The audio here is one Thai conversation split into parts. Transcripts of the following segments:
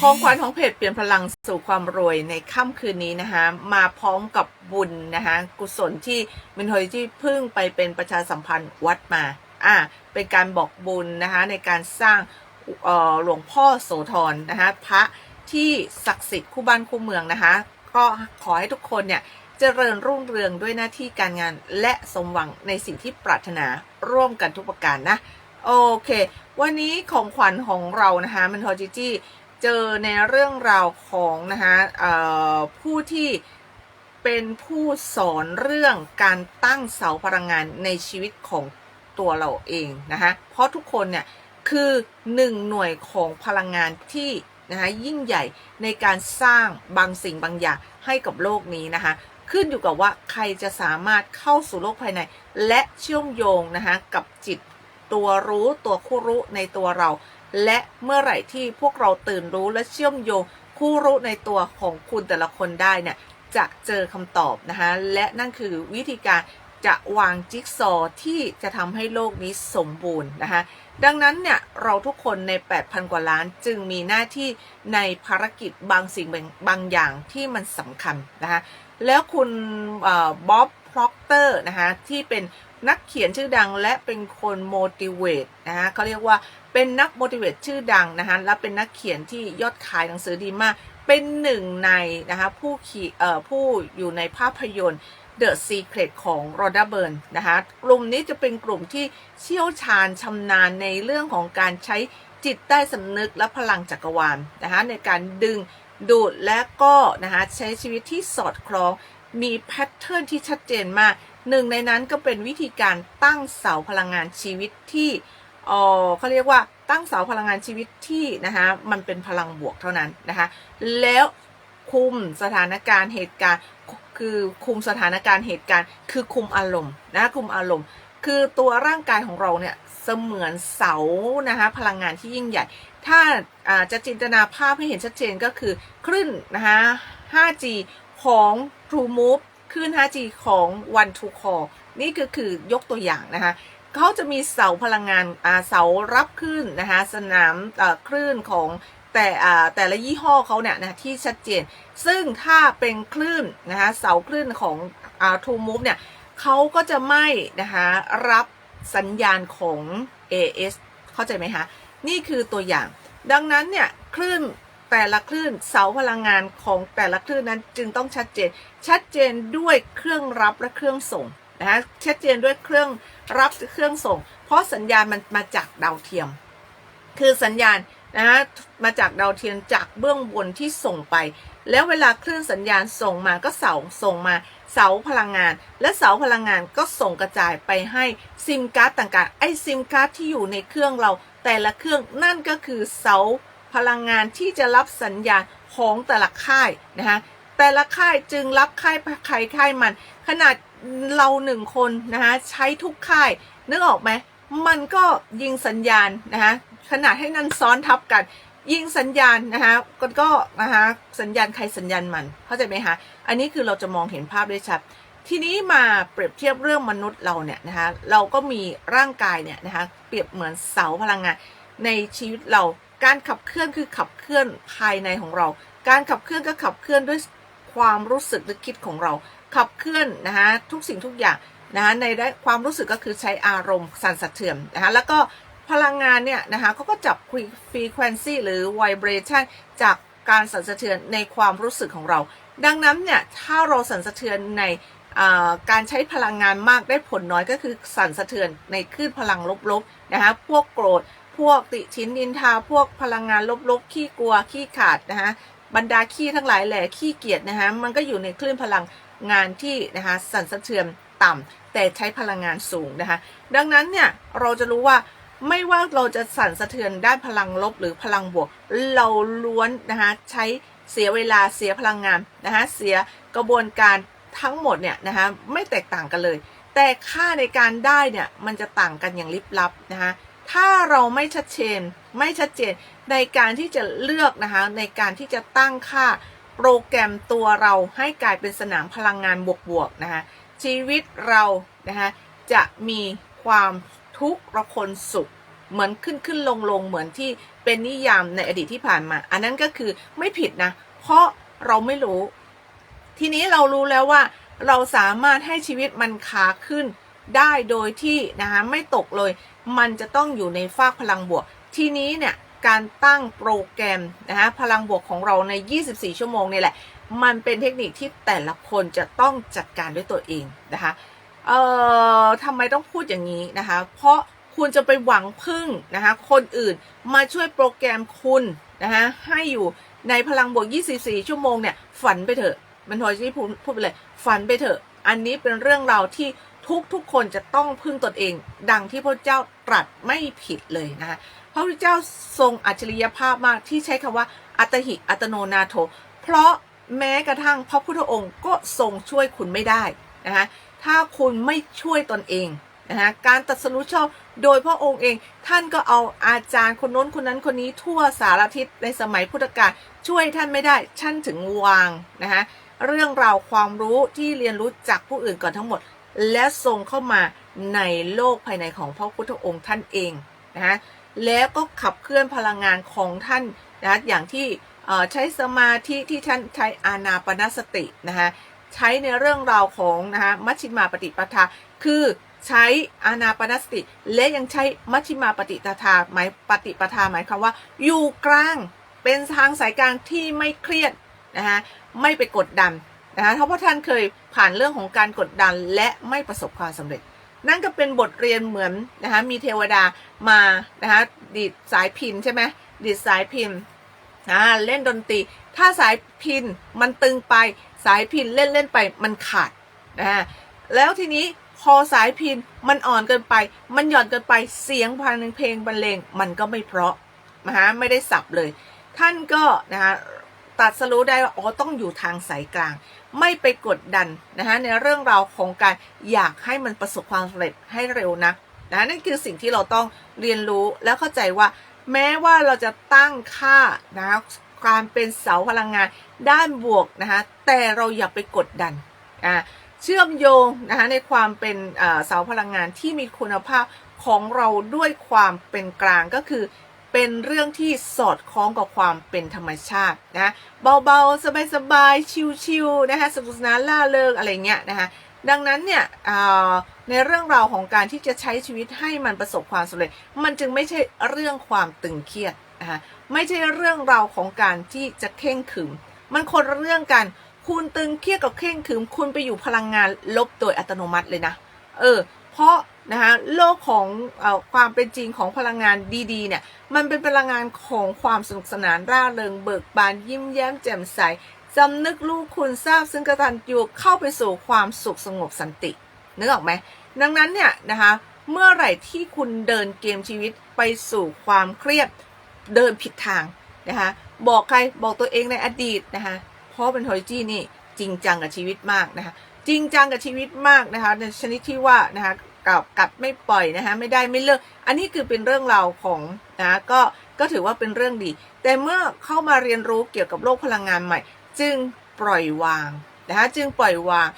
ของขวัญของเพจเปลี่ยนพลังสู่ความรวยในค่ำคืนนี้นะคะมาพร้อมกับบุญนะคะกุศลที่มินโฮลิที่เพิ่งไปเป็นประชาสัมพันธ์วัดมาอ่าเป็นการบอกบุญนะคะในการสร้างหลวงพ่อโสธรนะคะพระที่ศักดิ์สิทธิ์คู่บ้านคู่เมืองนะคะ ก็ขอให้ทุกคนเนี่ยเจริญรุ่งเรืองด้วยหน้าที่การงานและสมหวังในสิ่งที่ปรารถนาร่วมกันทุกประการนะโอเค วันนี้ของขวัญของเรานะคะมันโทจิจิ เจอในเรื่องราวของนะคะผู้ที่เป็นผู้สอนเรื่องการตั้งเสาพลังงานในชีวิตของตัวเราเองนะคะเพราะทุกคนเนี่ยคือหนึ่งหน่วยของพลังงานที่นะคะยิ่งใหญ่ในการสร้างบางสิ่งบางอย่างให้กับโลกนี้นะคะขึ้นอยู่กับว่าใครจะสามารถเข้าสู่โลกภายใน และเชื่อมโยงนะคะกับจิตตัวรู้ตัวคู่รู้ในตัวเรา และเมื่อไหร่ที่พวกเราตื่นรู้และเชื่อมโยงคู่รู้ในตัวของคุณแต่ละคนได้เนี่ยจะเจอคำตอบนะคะและนั่นคือวิธีการจะวางจิ๊กซอว์ที่จะทำให้โลกนี้สมบูรณ์นะคะดังนั้นเนี่ยเราทุกคนใน 8,000 กว่าล้านจึงมีหน้าที่ในภารกิจบางสิ่งบางอย่างที่มันสำคัญนะคะแล้วคุณบ๊อบ พร็อกเตอร์นะคะที่เป็นนักเขียนชื่อดังและเป็นคน motivate นะคะเขาเรียกว่าเป็นนัก motivate ชื่อดังนะคะและเป็นนักเขียนที่ยอดขายหนังสือดีมาก เป็นหนึ่งในนะคะผู้ขีเอ่อผู้อยู่ในภาพยนตร์ The Secret ของโรด a เบิร์นนะคะกลุ่มนี้จะเป็นกลุ่มที่เชี่ยวชาญชำนาญในเรื่องของการใช้จิตใต้สำนึกและพลังจักรวาลนะคะในการดึงดูดและก็นะคะใช้ชีวิตที่สอดคล้อง มีแพทเทิร์นที่ชัดเจนมากหนึ่งในนั้นก็เป็นวิธีการตั้งเสาพลังงานชีวิตที่เออเขาเรียกว่าตั้งเสาพลังงานชีวิตที่นะคะมันเป็นพลังบวกเท่านั้นนะคะแล้วคุมสถานการณ์เหตุการณ์คือคุมสถานการณ์เหตุการณ์ คือคุมอารมณ์นะคุมอารมณ์ คือตัวร่างกายของเราเนี่ยเสมือนเสานะคะพลังงานที่ยิ่งใหญ่ ถ้าอ่าจะจินตนาภาพให้เห็นชัดเจนก็คือคลื่นนะคะ 5G ของ True Move คลื่น 5G ของ One to Call นี่ก็คือยกตัวอย่างนะคะเขาจะมีเสาพลังงานอ่าเสารับคลื่นนะคะสนามอ่าคลื่นของแต่อ่าแต่ละยี่ห้อเขาเนี่ยนะที่ชัดเจน ซึ่งถ้าเป็นคลื่นนะคะเสาคลื่นของอ่า True Move เนี่ยเขาก็จะไม่นะคะรับสัญญาณของ AS เข้าใจไหมคะ นี่คือตัวอย่าง ดังนั้นเนี่ยคลื่น แต่ละคลื่นเสาพลังงานของแต่ละคลื่นนั้นจึงต้องชัดเจน ชัดเจนด้วยเครื่องรับและเครื่องส่งนะคะชัดเจนด้วยเครื่องรับเครื่องส่ง เพราะสัญญาณมันมาจากดาวเทียม คือสัญญาณนะฮะมาจากดาวเทียมจากเบื้องบนที่ส่งไป แล้วเวลาคลื่นสัญญาณส่งมาก็เสาส่งมาเสาพลังงาน และเสาพลังงานก็ส่งกระจายไปให้ซิมการ์ดต่างๆไอซิมการ์ดที่อยู่ในเครื่องเราแต่ละเครื่องนั่นก็คือเสา พลังงานที่จะรับสัญญาณของแต่ละค่ายนะคะแต่ละค่ายจึงรับค่ายใครค่ายมัน ขนาดเราหนึ่งคนนะคะใช้ทุกค่ายนึกออกไหมมันก็ยิงสัญญาณนะคะขนาดให้นั่นซ้อนทับกัน ยิงสัญญาณนะคะก็ก็นะคะสัญญาณใครสัญญาณมันเข้าใจไหมคะอันนี้คือเราจะมองเห็นภาพได้ชัดทีนี้มาเปรียบเทียบเรื่องมนุษย์เราเนี่ยนะคะเราก็มีร่างกายเนี่ยนะคะเปรียบเหมือนเสาพลังงานในชีวิตเรา การขับเคลื่อนคือขับเคลื่อนภายในของเรา การขับเคลื่อนก็ขับเคลื่อนด้วยความรู้สึกหรือคิดของเรา ขับเคลื่อนนะคะทุกสิ่งทุกอย่างนะคะในได้ความรู้สึกก็คือใช้อารมณ์สั่นสะเทือนนะคะแล้วก็พลังงานเนี่ยนะคะเขาก็จับฟรีเควนซีหรือไวเบรชันจากการสั่นสะเทือนในความรู้สึกของเรา ดังนั้นเนี่ยถ้าเราสั่นสะเทือนในการใช้พลังงานมากได้ผลน้อยก็คือสั่นสะเทือนในคลื่นพลังลบๆนะคะพวกโกรธ พวกติชินนินทาพวกพลังงานลบๆขี้กลัวขี้ขาดนะคะบรรดาขี้ทั้งหลายแหล่ขี้เกียจนะคะมันก็อยู่ในคลื่นพลังงานที่นะคะสั่นสะเทือนต่ำแต่ใช้พลังงานสูงนะคะ ดังนั้นเนี่ยเราจะรู้ว่าไม่ว่าเราจะสั่นสะเทือนด้านพลังลบหรือพลังบวก เราล้วนนะคะใช้เสียเวลาเสียพลังงานนะคะเสียกระบวนการทั้งหมดเนี่ยนะคะไม่แตกต่างกันเลย แต่ค่าในการได้เนี่ยมันจะต่างกันอย่างลิบลับนะคะ ถ้าเราไม่ชัดเจนไม่ชัดเจนในการที่จะเลือกนะคะในการที่จะตั้งค่าโปรแกรมตัวเราให้กลายเป็นสนามพลังงานบวกๆนะคะชีวิตเรานะคะจะมีความทุกข์ระคนสุข เหมือนขึ้นขึ้นลงลงเหมือนที่เป็นนิยามในอดีตที่ผ่านมา อันนั้นก็คือไม่ผิดนะ เพราะเราไม่รู้ ทีนี้เรารู้แล้วว่า เราสามารถให้ชีวิตมันขาขึ้นได้โดยที่นะคะไม่ตกเลย มันจะต้องอยู่ในฝากพลังบวก ทีนี้เนี่ยการตั้งโปรแกรมนะคะพลังบวกของเราใน 24 ชั่วโมงนี่แหละ มันเป็นเทคนิคที่แต่ละคนจะต้องจัดการด้วยตัวเองนะคะเอ่อทำไมต้องพูดอย่างนี้นะคะ เพราะคุณจะไปหวังพึ่งนะคะคนอื่นมาช่วยโปรแกรมคุณนะคะให้อยู่ในพลังบวก 24 ชั่วโมงเนี่ยฝันไปเถอะมันทอยที่พูดพูดไปเลยฝันไปเถอะ อันนี้เป็นเรื่องราวที่ ทุกทุกๆคนจะต้องพึ่งตนเอง ดังที่พระเจ้าตรัสไม่ผิดเลยนะคะพระพุทธเจ้าทรงอัจฉริยภาพมากที่ใช้คำว่า อัตหิอัตโนนาโถ เพราะแม้กระทั่งพระพุทธองค์ก็ทรงช่วยคุณไม่ได้นะคะถ้าคุณไม่ช่วยตนเองนะคะการตัดสรู้ชอบโดยพระองค์เองท่านก็เอาอาจารย์คนน้นคนนั้นคนนี้ทั่วสารทิศในสมัยพุทธกาลช่วยท่านไม่ได้ท่านถึงวางนะคะเรื่องราวความรู้ที่เรียนรู้จากผู้อื่นก่อนทั้งหมด และส่งเข้ามาในโลกภายในของพระพุทธองค์ท่านเองนะคะแล้วก็ขับเคลื่อนพลังงานของท่านนะอย่างที่ใช้สมาธิที่ท่านใช้อานาปนสตินะคะใช้ในเรื่องราวของนะคะมัชฌิมาปฏิปทา คือใช้อานาปนสติ และยังใช้มัชฌิมาปฏิปทาหมายปฏิปทาหมายความว่า อยู่กลางเป็นทางสายกลางที่ไม่เครียดนะคะไม่ไปกดดัน นะคะเพราะท่านเคยผ่านเรื่องของการกดดันและไม่ประสบความสำเร็จ นั่นก็เป็นบทเรียนเหมือนนะคะมีเทวดามานะคะดีดสายพินใช่ไหมดีดสายพินอ่าเล่นดนตรี ถ้าสายพินมันตึงไปสายพินเล่นเล่นไปมันขาดนะฮะแล้วทีนี้พอสายพินมันอ่อนเกินไป มันหย่อนเกินไปเสียงพันเพลงบรรเลงมันก็ไม่เพราะนะฮะไม่ได้สับเลย ท่านก็นะคะตัดสรู้ได้ว่าอ๋อต้องอยู่ทางสายกลาง ไม่ไปกดดันนะคะในเรื่องราวของการอยากให้มันประสบความสำเร็จให้เร็วนะนะนั่นคือสิ่งที่เราต้องเรียนรู้แล้วเข้าใจว่า แม้ว่าเราจะตั้งค่านะคะการเป็นเสาพลังงานด้านบวกนะคะแต่เราอย่าไปกดดันอ่าเชื่อมโยงนะคะในความเป็นเสาพลังงานที่มีคุณภาพของเราด้วยความเป็นกลางก็คือ เป็นเรื่องที่สอดคล้องกับความเป็นธรรมชาตินะ เบาๆ สบายๆ ชิวๆนะคะสนุกสนานล่าเริงอะไรเงี้ยนะคะดังนั้นเนี่ยอ่าในเรื่องราวของการที่จะใช้ชีวิตให้มันประสบความสำเร็จ มันจึงไม่ใช่เรื่องความตึงเครียดนะคะไม่ใช่เรื่องราวของการที่จะเข่งขึม มันคนเรื่องกัน คุณตึงเครียดกับเข่งขึม คุณไปอยู่พลังงานลบโดยอัตโนมัติเลยนะ เออ เพราะ นะคะโลกของอความเป็นจริงของพลังงานดีๆเนี่ยมันเป็นพลังงานของความสนุกสนานร่าเริงเบิกบานยิ้มแย้มแจ่มใสสำนึกลูกคุณทราบซึ่งกระตันยูเข้าไปสู่ความสุขสงบสันตินึกออกไหมดังนั้นเนี่ยนะคะเมื่อไหร่ที่คุณเดินเกมชีวิตไปสู่ความเครียดเดินผิดทางนะคะบอกใครบอกตัวเองในอดีตนะคะเพราะเป็นโทจินี่จริงจังกับชีวิตมากนะคะจริงจังกับชีวิตมากนะคะในชนิดที่ว่านะคะ กับกัดไม่ปล่อยนะคะไม่ได้ไม่เลิก อันนี้คือเป็นเรื่องราวของนะก็ก็ถือว่าเป็นเรื่องดี แต่เมื่อเข้ามาเรียนรู้เกี่ยวกับโลกพลังงานใหม่ จึงปล่อยวางนะคะจึงปล่อยวาง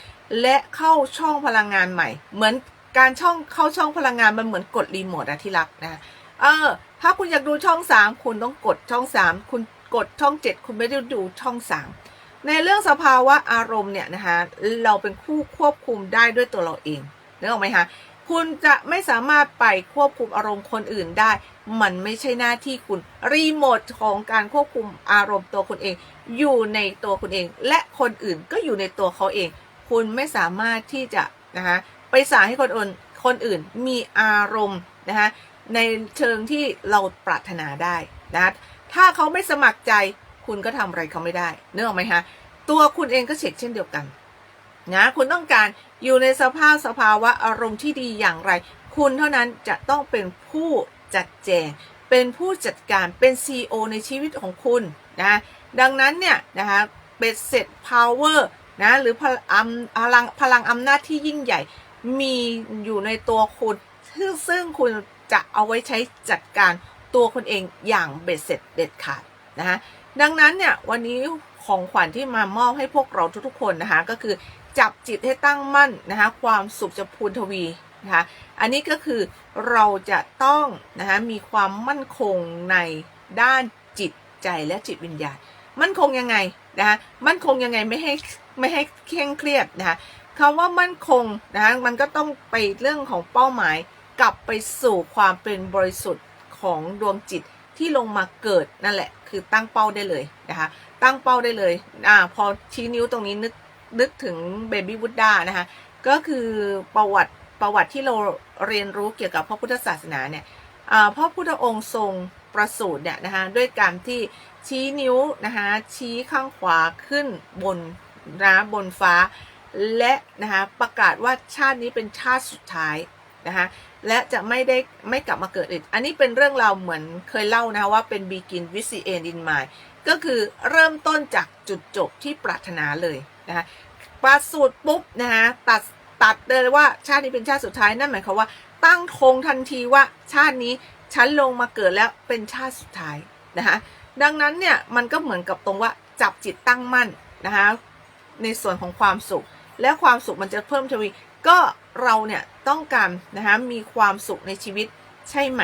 และเข้าช่องพลังงานใหม่ เหมือนการช่องเข้าช่องพลังงานมันเหมือนกดรีโมทอะที่รักนะเออถ้าคุณอยากดูช่องสามคุณต้องกดช่องสามคุณกดช่องเจ็ดคุณไม่ได้ดูช่องสามในเรื่องสภาวะอารมณ์เนี่ยนะคะเราเป็นผู้ควบคุมได้ด้วยตัวเราเองนึกออกไหมคะ คุณจะไม่สามารถไปควบคุมอารมณ์คนอื่นได้ มันไม่ใช่หน้าที่คุณ รีโมทของการควบคุมอารมณ์ตัวคุณเอง อยู่ในตัวคุณเอง และคนอื่นก็อยู่ในตัวเขาเอง คุณไม่สามารถที่จะนะคะไปสั่งให้คนอื่นคนอื่นมีอารมณ์นะคะในเชิงที่เราปรารถนาได้นะถ้าเขาไม่สมัครใจ คุณก็ทำอะไรเขาไม่ได้เนื้อออกไหมคะตัวคุณเองก็เช็คเช่นเดียวกันนะคุณต้องการ อยู่ในสภาพสภาวะอารมณ์ที่ดีอย่างไร คุณเท่านั้นจะต้องเป็นผู้จัดแจง เป็นผู้จัดการเป็น CEO ในชีวิตของคุณนะดังนั้นเนี่ยนะคะเบ็ดเสร็จ power นะหรือพลังพลังพลังอำนาจที่ยิ่งใหญ่มีอยู่ในตัวคุณซึ่งซึ่งคุณจะเอาไว้ใช้จัดการตัวคุณเองอย่างเบ็ดเสร็จเด็ดขาดนะคะดังนั้นเนี่ยวันนี้ของขวัญที่มามอบให้พวกเราทุกๆคนนะคะก็คือ จับจิตให้ตั้งมั่นนะคะความสุขจะพูนทวีนะคะอันนี้ก็คือเราจะต้องนะคะมีความมั่นคงในด้านจิตใจและจิตวิญญาณ มั่นคงยังไงนะคะมั่นคงยังไงไม่ให้ไม่ให้เคร่งเครียดนะคะคำว่ามั่นคงนะคะมันก็ต้องไปเรื่องของเป้าหมาย กลับไปสู่ความเป็นบริสุทธิ์ของดวงจิตที่ลงมาเกิดนั่นแหละ คือตั้งเป้าได้เลยนะคะตั้งเป้าได้เลยอ่าพอชี้นิ้วตรงนี้นึก นึกถึงเบบี้บุดดานะคะก็คือประวัติประวัติที่เราเรียนรู้เกี่ยวกับพระพุทธศาสนาเนี่ยอ่าพระพุทธองค์ทรงประสูติเนี่ยนะคะด้วยการที่ชี้นิ้วนะคะชี้ข้างขวาขึ้นบนนะบนฟ้า และนะคะประกาศว่าชาตินี้เป็นชาติสุดท้ายนะคะและจะไม่ได้ไม่กลับมาเกิดอีก อันนี้เป็นเรื่องราวเหมือนเคยเล่านะคะว่าเป็น begin with the end in mind ก็คือเริ่มต้นจากจุดจบที่ปรารถนาเลย นะคะประสูตรปุ๊บนะคะตัดตัดเลยว่าชาตินี้เป็นชาติสุดท้ายนั่นหมายความว่า ตั้งธงทันทีว่าชาตินี้ฉันลงมาเกิดแล้วเป็นชาติสุดท้ายนะคะดังนั้นเนี่ยมันก็เหมือนกับตรงว่าจับจิตตั้งมั่นนะคะในส่วนของความสุข และความสุขมันจะเพิ่มทวีก็เราเนี่ยต้องการนะคะมีความสุขในชีวิตใช่ไหม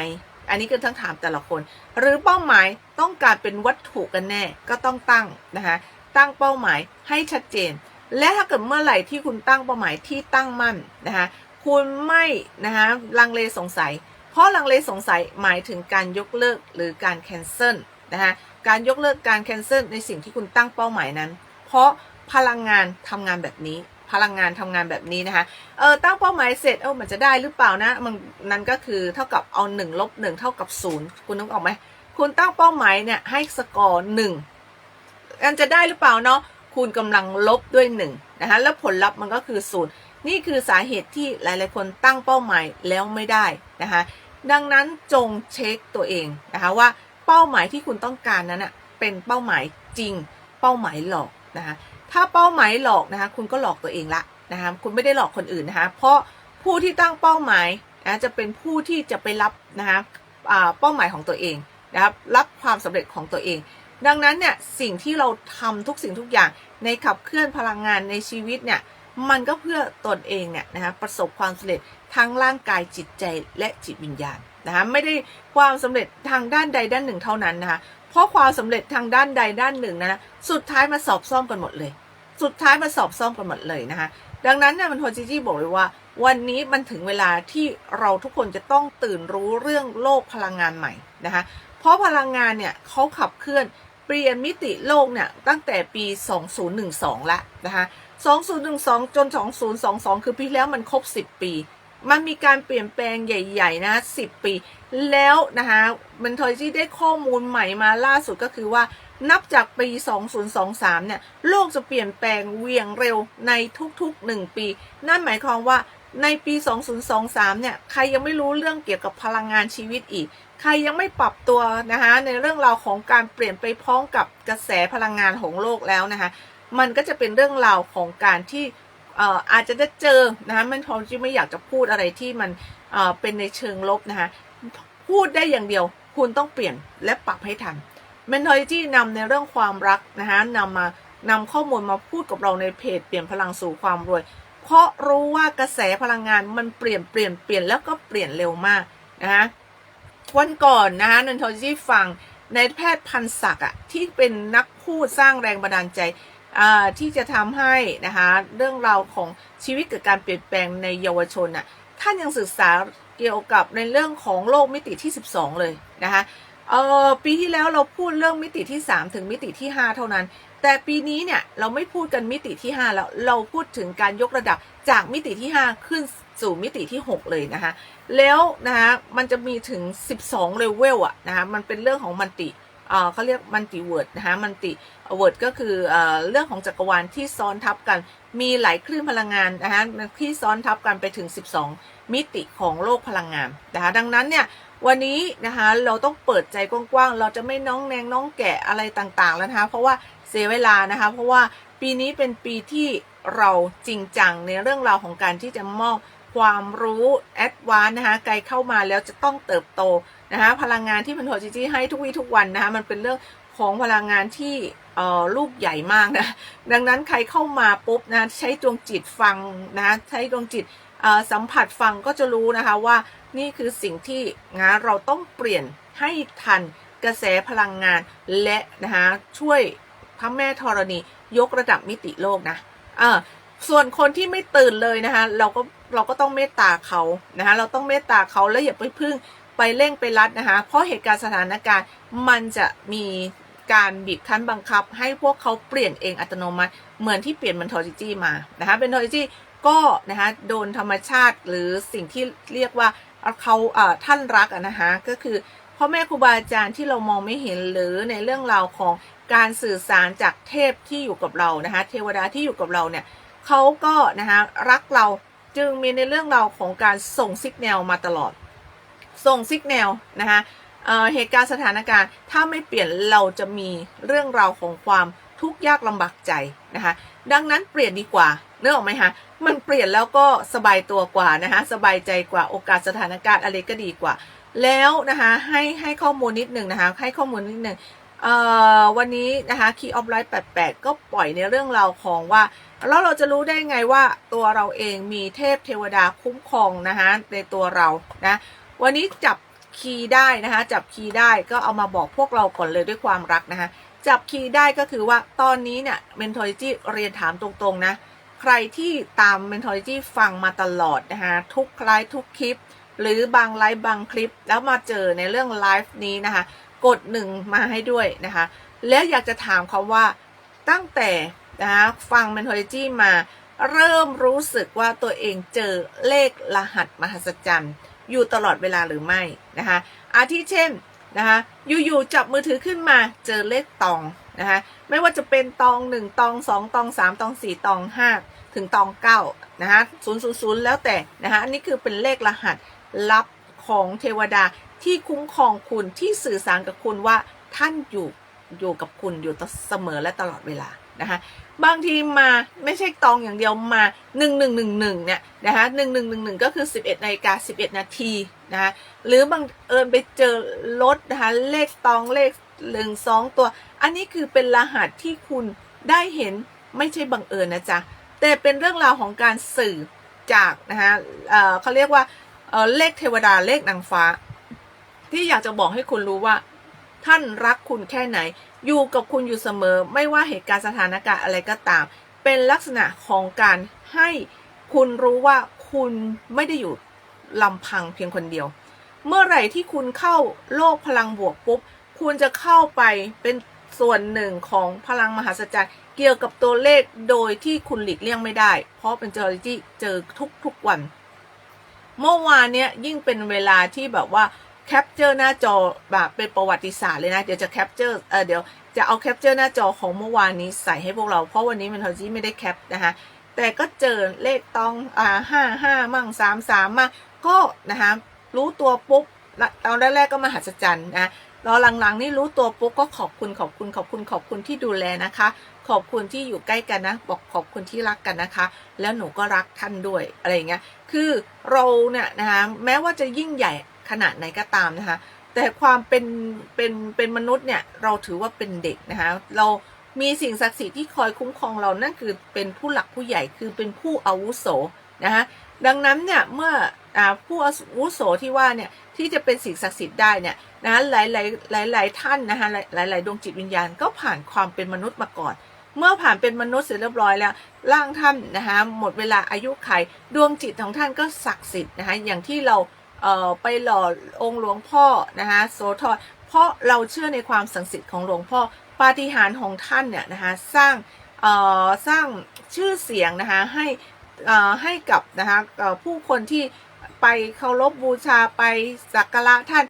อันนี้ก็ต้งถามแต่ละคน หรือเป้าหมายต้องการเป็นวัตถุกันแน่ก็ต้องตั้งนะคะ ตั้งเป้าหมายให้ชัดเจน และถ้าเกิดเมื่อไหร่ที่คุณตั้งเป้าหมายที่ตั้งมั่นนะคะคุณไม่นะคะลังเลสงสัย เพราะลังเลสงสัยหมายถึงการยกเลิกหรือการแคนเซิลนะคะการยกเลิกการแคนเซิลในสิ่งที่คุณตั้งเป้าหมายนั้น เพราะพลังงานทำงานแบบนี้ พลังงานทำงานแบบนี้นะคะเออตั้งเป้าหมายเสร็จเออมันจะได้หรือเปล่านะมันนั่นก็คือเท่ากับเอาหนึ่งลบหนึ่งเท่ากับศูนย์คุณนึกออกไหมคุณตั้งเป้าหมายเนี่ยให้สกอร์หนึ่ง มันจะได้หรือเปล่าเนาะคุณกำลังลบด้วยหนึ่งนะคะแล้วผลลัพธ์มันก็คือศูนย์นี่คือสาเหตุที่หลาย ๆ คนตั้งเป้าหมายแล้วไม่ได้นะคะดังนั้นจงเช็คตัวเองนะคะว่าเป้าหมายที่คุณต้องการนั้นอะเป็นเป้าหมายจริง เป้าหมายหลอกนะคะถ้าเป้าหมายหลอกนะคะคุณก็หลอกตัวเองละนะคะคุณไม่ได้หลอกคนอื่นนะคะเพราะผู้ที่ตั้งเป้าหมายนะจะเป็นผู้ที่จะไปรับนะคะอ่าเป้าหมายของตัวเองนะครับรับความสำเร็จของตัวเอง ดังนั้นเนี่ยสิ่งที่เราทำทุกสิ่งทุกอย่างในขับเคลื่อนพลังงานในชีวิตเนี่ยมันก็เพื่อตนเองเนี่ยนะคะประสบความสำเร็จทั้งร่างกายจิตใจและจิตวิญญาณนะคะไม่ได้ความสำเร็จทางด้านใดด้านหนึ่งเท่านั้นนะคะเพราะความสำเร็จทางด้านใดด้านหนึ่งนะสุดท้ายมาสอบซ่อมกันหมดเลย สุดท้ายมาสอบซ่อมกันหมดเลยนะคะดังนั้นเนี่ยมันโทจิจี้บอกเลยว่า วันนี้มันถึงเวลาที่เราทุกคนจะต้องตื่นรู้เรื่องโลกพลังงานใหม่นะคะเพราะพลังงานเนี่ยเขาขับเคลื่อน ปลี่ยนมิติโลกเนี่ยตั้งแต่ปี 2012 ละนะคะ2012 จน 2022 คือปีแล้วมันครบ 10 ปี มันมีการเปลี่ยนแปลงใหญ่ๆ นะ 10 ปี แล้วนะคะมันทอยจี้ได้ข้อมูลใหม่มาล่าสุดก็คือว่านับจากปี 2023 เนี่ย โลกจะเปลี่ยนแปลงเวียงเร็วในทุกๆ 1 ปี นั่นหมายความว่า ในปี 2023 เนี่ย ใครยังไม่รู้เรื่องเกี่ยวกับพลังงานชีวิตอีก ใครยังไม่ปรับตัวนะคะในเรื่องราวของการเปลี่ยนไปพร้อมกับกระแสพลังงานของโลกแล้วนะคะ มันก็จะเป็นเรื่องราวของการที่เอ่ออาจจะได้เจอนะคะมันพอที่ไม่อยากจะพูดอะไรที่มันเอ่อเป็นในเชิงลบนะคะ พูดได้อย่างเดียว คุณต้องเปลี่ยนและปรับให้ทันเมนทอริที่นำในเรื่องความรักนะคะนำมานำข้อมูลมาพูดกับเราในเพจเปลี่ยนพลังสู่ความรวย เพราะรู้ว่ากระแสพลังงานมันเปลี่ยนเปลี่ยนเปลี่ยนแล้วก็เปลี่ยนเร็วมากนะคะวันก่อนนะคะนันทอริฟังในแพทย์พันศักดิ์อะที่เป็นนักพูดสร้างแรงบันดาลใจอ่าที่จะทำให้นะคะเรื่องราวของชีวิตกับการเปลี่ยนแปลงในเยาวชนน่ะท่านยังศึกษาเกี่ยวกับในเรื่องของโลกมิติที่ 12 เลยนะคะเออปีที่แล้วเราพูดเรื่องมิติที่ 3 ถึงมิติที่ 5 เท่านั้น แต่ปีนี้เนี่ยเราไม่พูดกันมิติที่ 5 แล้วเราพูดถึงการยกระดับจากมิติที่ 5 ขึ้นสู่มิติที่ 6 เลยนะคะแล้วนะคะมันจะมีถึง 12เลเวลอะนะคะมันเป็นเรื่องของมันติเขาเรียกมันติเวิร์ดนะคะมันติเวิร์ดก็คือเอ่อเรื่องของจักรวาลที่ซ้อนทับกัน มีหลายคลื่นพลังงานนะคะที่ซ้อนทับกันไปถึง 12 มิติของโลกพลังงานนะคะดังนั้นเนี่ย วันนี้นะคะเราต้องเปิดใจกว้างๆ เราจะไม่น้องแนงน้องแกะอะไรต่างๆแล้วนะคะ เพราะว่าเสียเวลานะคะ เพราะว่าปีนี้เป็นปีที่เราจริงจังในเรื่องราวของการที่จะมอบความรู้แอดวานนะคะไกลเข้ามาแล้วจะต้องเติบโตนะคะพลังงานที่พันโทจิจิให้ทุกวี่ทุกวันนะคะมันเป็นเรื่องของพลังงานที่เอ่อลูกใหญ่มากนะดังนั้นใครเข้ามาปุ๊บนะใช้ดวงจิตฟังนะใช้ดวงจิตเอ่อสัมผัสฟังก็จะรู้นะคะว่า นี่คือสิ่งที่นะเราต้องเปลี่ยนให้ทันกระแสพลังงานและนะคะช่วยพระแม่ธรณียกระดับมิติโลกนะเออส่วนคนที่ไม่ตื่นเลยนะคะเราก็เราก็ต้องเมตตาเขานะคะเราต้องเมตตาเขาแล้วอย่าไปพึ่งไปเร่งไปรัดนะคะเพราะเหตุการณ์สถานการณ์มันจะมีการบีบคั้นบังคับ ให้พวกเขาเปลี่ยนเองอัตโนมัติ เหมือนที่เปลี่ยนเมนทอริจี้มานะคะเมนทอริจี้ก็นะคะโดนธรรมชาติหรือสิ่งที่เรียกว่า เขาเอ่อท่านรักอะนะคะก็คือพ่อแม่ครูบาอาจารย์ที่เรามองไม่เห็นหรือในเรื่องราวของการสื่อสารจากเทพที่อยู่กับเรานะคะเทวดาที่อยู่กับเราเนี่ยเขาก็นะคะรักเราจึงมีในเรื่องราวของการส่งสิกแนลมาตลอด ส่งสิกแนลนะคะเเหตุการณ์สถานการณ์ถ้าไม่เปลี่ยนเราจะมีเรื่องราวของความทุกข์ยากลำบากใจนะคะ ดังนั้นเปลี่ยนดีกว่าเนื้อออกไหมคะมันเปลี่ยนแล้วก็สบายตัวกว่านะคะสบายใจกว่าโอกาสสถานการณ์อะไรก็ดีกว่า แล้วนะคะให้ให้ข้อมูลนิดหนึ่งนะคะให้ข้อมูลนิดหนึ่งเอ่อวันนี้นะคะ Key of Life 88 ก็ปล่อยในเรื่องราวของว่า แล้วเราจะรู้ได้ไงว่าตัวเราเองมีเทพเทวดาคุ้มครองนะคะในตัวเรานะวันนี้จับคีย์ได้นะคะจับคีย์ได้ก็เอามาบอกพวกเราก่อนเลยด้วยความรักนะคะ จับคีย์ได้ก็คือว่าตอนนี้เนี่ย Mentality เรียนถามตรงๆนะ ใครที่ตาม Mentality ฟังมาตลอดนะคะทุกไลฟ์ทุกคลิป หรือบางไลฟ์บางคลิป แล้วมาเจอในเรื่องไลฟ์นี้นะคะ กดหนึ่งมาให้ด้วยนะคะ แล้วอยากจะถามเขาว่าตั้งแต่นะคะฟัง Mentality มาเริ่มรู้สึกว่าตัวเองเจอเลขรหัสมหัศจรรย์ อยู่ตลอดเวลาหรือไม่นะคะอาทิเช่น นะคะอยู่ๆจับมือถือขึ้นมาเจอเลขตองนะคะไม่ว่าจะเป็นตองหนึ่งตองสองตองสามตองสี่ตองห้าถึงตองเก้านะคะศูนย์ศูนย์แล้วแต่นะคะอันนี้คือเป็นเลขรหัสลับของเทวดาที่คุ้มครองคุณที่สื่อสารกับคุณว่าท่านอยู่อยู่กับคุณอยู่เสมอและตลอดเวลานะคะบางทีมาไม่ใช่ตองอย่างเดียวมา 1 1 1 1เนี่ยนะคะ1 1 1 1 ก็คือ 11นาฬิกา11 นาที นะคะหรือบางเอิญไปเจอรถนะคะเลขตองเลขหนึ่งสองตัว อันนี้คือเป็นรหัสที่คุณได้เห็นไม่ใช่บังเอิญนะจ๊ะแต่เป็นเรื่องราวของการสื่อจากนะคะเเขาเรียกว่าเเลขเทวดาเลขนางฟ้า ที่อยากจะบอกให้คุณรู้ว่า ท่านรักคุณแค่ไหน อยู่กับคุณอยู่เสมอ ไม่ว่าเหตุการณ์สถานการณ์อะไรก็ตาม เป็นลักษณะของการให้คุณรู้ว่าคุณไม่ได้อยู่ ลำพังเพียงคนเดียว เมื่อไหร่ที่คุณเข้าโลกพลังบวกปุ๊บ คุณจะเข้าไปเป็นส่วนหนึ่งของพลังมหาศจรรย์เกี่ยวกับตัวเลขโดยที่คุณหลีกเลี่ยงไม่ได้ เพราะเป็นเจอที่เจอทุกๆวัน เมื่อวานเนี้ยยิ่งเป็นเวลาที่แบบว่าแคปเจอร์หน้าจอแบบเป็นประวัติศาสตร์เลยนะ เดี๋ยวจะแคปเจอร์เออเดี๋ยวจะเอาแคปเจอร์หน้าจอของเมื่อวานนี้ใส่ให้พวกเรา เพราะวันนี้มันทอจีไม่ได้แคปนะคะแต่ก็เจอเลขตองอ่าห้าห้ามั่งสามสามมั่ง ก็นะคะรู้ตัวปุ๊บตอนแรกๆก็มหัศจรรย์นะรอหลังๆ นี่รู้ตัวปุ๊บก็ขอบคุณขอบคุณขอบคุณขอบคุณที่ดูแลนะคะ ขอบคุณที่อยู่ใกล้กันนะ บอกขอบคุณที่รักกันนะคะ แล้วหนูก็รักท่านด้วยอะไรอย่างเงี้ยคือเราเนี่ยนะคะแม้ว่าจะยิ่งใหญ่ขนาดไหนก็ตามนะคะ แต่ความเป็นเป็นเป็นมนุษย์เนี่ยเราถือว่าเป็นเด็กนะคะเรามีสิ่งศักดิ์สิทธิ์ที่คอยคุ้มครองเรานั่นคือเป็นผู้หลักผู้ใหญ่คือเป็นผู้อาวุโสนะคะดังนั้นเนี่ยเมื่อ ผู้อาวุโสที่ว่าเนี่ยที่จะเป็นสิ่งศักดิ์สิทธิ์ได้เนี่ยนะหลายหลายหลายหลายท่านนะคะหลายหลายดวงจิตวิญญาณก็ผ่านความเป็นมนุษย์มาก่อน เมื่อผ่านเป็นมนุษย์เสร็จเรียบร้อยแล้วร่างท่านนะคะหมดเวลาอายุไขดวงจิตของท่านก็ศักดิ์สิทธิ์นะคะอย่างที่เราเอ่อไปหล่อองค์หลวงพ่อนะคะโสธรเพราะเราเชื่อในความศักดิ์สิทธิ์ของหลวงพ่อปาฏิหาริย์ของท่านเนี่ยนะคะสร้างเอ่อสร้างชื่อเสียงนะคะให้เอ่อให้กับนะคะผู้คนที่ ไปเคารพบูชาไปสักการะท่าน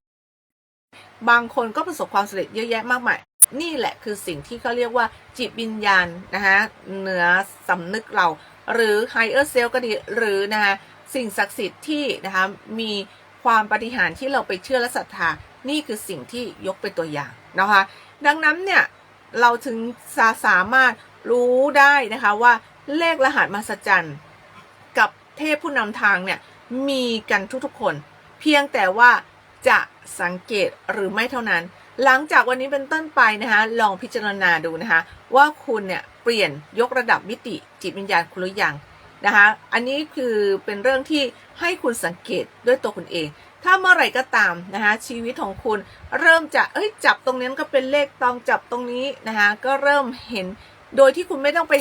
บางคนก็ประสบความสำเร็จเยอะแยะมากมายนี่แหละคือสิ่งที่เขาเรียกว่าจิตวิญญาณนะคะเหนือสำนึกเรา หรือ higher self ก็ดีหรือนะคะสิ่งศักดิ์สิทธิ์ที่นะคะมีความปฏิหารที่เราไปเชื่อและศรัทธา นี่คือสิ่งที่ยกเป็นตัวอย่างนะคะ ดังนั้นเนี่ยเราถึงสาสามารถรู้ได้นะคะว่าเลขรหัสมหัศจรรย์ กับเทพผู้นำทางเนี่ย มีกันทุกๆคน เพียงแต่ว่าจะสังเกตหรือไม่เท่านั้น หลังจากวันนี้เป็นต้นไปนะคะลองพิจารณาดูนะคะ ว่าคุณเนี่ยเปลี่ยนยกระดับมิติจิตวิญญาณคุณหรือยังนะคะอันนี้คือเป็นเรื่องที่ให้คุณสังเกตด้วยตัวคุณเอง ถ้าเมื่อไหร่ก็ตามนะคะชีวิตของคุณเริ่มจะเอ้ยจับตรงนี้ก็เป็นเลขตองจับตรงนี้นะคะก็เริ่มเห็นโดยที่คุณไม่ต้องไป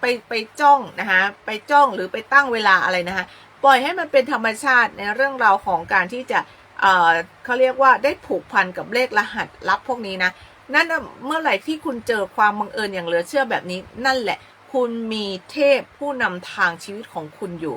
ไปไปจ้องนะคะไปจ้องหรือไปตั้งเวลาอะไรนะคะ ปล่อยให้มันเป็นธรรมชาติในเรื่องราวของการที่จะเเขาเรียกว่าได้ผูกพันกับเลขรหัสลับพวกนี้นะ นั่นเมื่อไหร่ที่คุณเจอความบังเอิญอย่างเหลือเชื่อแบบนี้ นั่นแหละ คุณมีเทพผู้นำทางชีวิตของคุณอยู่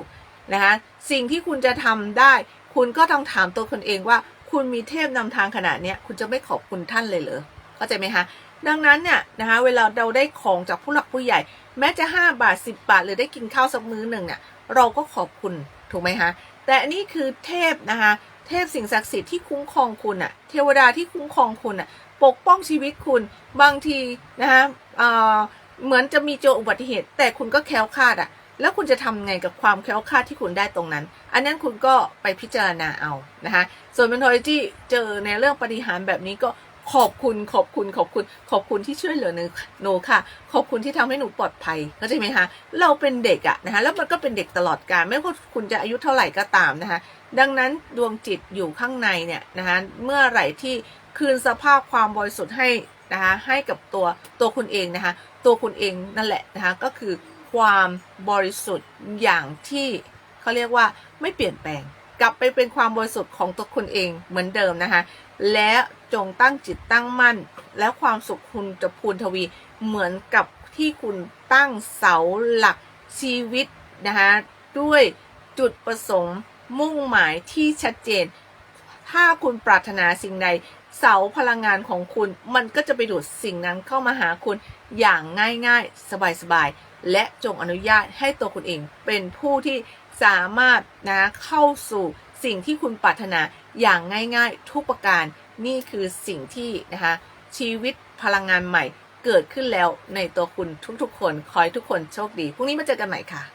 นะคะสิ่งที่คุณจะทำได้ คุณก็ต้องถามตัวคุณเองว่า คุณมีเทพนำทางขนาดนี้คุณจะไม่ขอบคุณท่านเลยเหรอเข้าใจไหมคะดังนั้นเนี่ยนะคะเวลาเราได้ของจากผู้หลักผู้ใหญ่ แม้จะ 5 บาท 10 บาท หรือได้กินข้าวสักมื้อหนึ่งเนี่ย เราก็ขอบคุณถูกไหมคะแต่อันนี้คือเทพนะคะเทพสิ่งศักดิ์สิทธิ์ที่คุ้มครองคุณอะเทวดาที่คุ้มครองคุณอะปกป้องชีวิตคุณบางทีนะคะเอ่อเหมือนจะมีเจออุบัติเหตุ แต่คุณก็แคล้วคลาดอะแล้วคุณจะทำไงกับความแคล้วคลาดที่คุณได้ตรงนั้น อันนั้นคุณก็ไปพิจารณาเอานะคะส่วน mentology เจอในเรื่องปฏิหารแบบนี้ก็ ขอบคุณขอบคุณขอบคุณขอบคุณที่ช่วยเหลือหนูค่ะ ขอบคุณที่ทำให้หนูปลอดภัยเข้าใจไหมคะเราเป็นเด็กอะนะคะแล้วมันก็เป็นเด็กตลอดกาลไม่ว่าคุณจะอายุเท่าไหร่ก็ตามนะคะดังนั้นดวงจิตอยู่ข้างในเนี่ยนะคะเมื่อไหร่ที่คืนสภาพความบริสุทธิ์ให้นะคะให้กับตัวตัวคุณเองนะคะตัวคุณเองนั่นแหละนะคะก็คือความบริสุทธิ์อย่างที่เขาเรียกว่าไม่เปลี่ยนแปลง กลับไปเป็นความบริสุทธิ์ของตัวคุณเองเหมือนเดิมนะคะ และจงตั้งจิตตั้งมั่น แล้วความสุขคุณจะพูนทวีเหมือนกับที่คุณตั้งเสาหลักชีวิตนะคะด้วยจุดประสงค์มุ่งหมายที่ชัดเจน ถ้าคุณปรารถนาสิ่งใด เสาพลังงานของคุณมันก็จะไปดูดสิ่งนั้นเข้ามาหาคุณอย่างง่ายๆ สบายๆ และจงอนุญาตให้ตัวคุณเองเป็นผู้ที่ สามารถนะเข้าสู่สิ่งที่คุณปรารถนาอย่างง่ายๆ ทุกประการ นี่คือสิ่งที่นะคะชีวิตพลังงานใหม่เกิดขึ้นแล้วในตัวคุณทุกๆ คน ขอให้ทุกคนโชคดี พรุ่งนี้มาเจอกันใหม่ค่ะ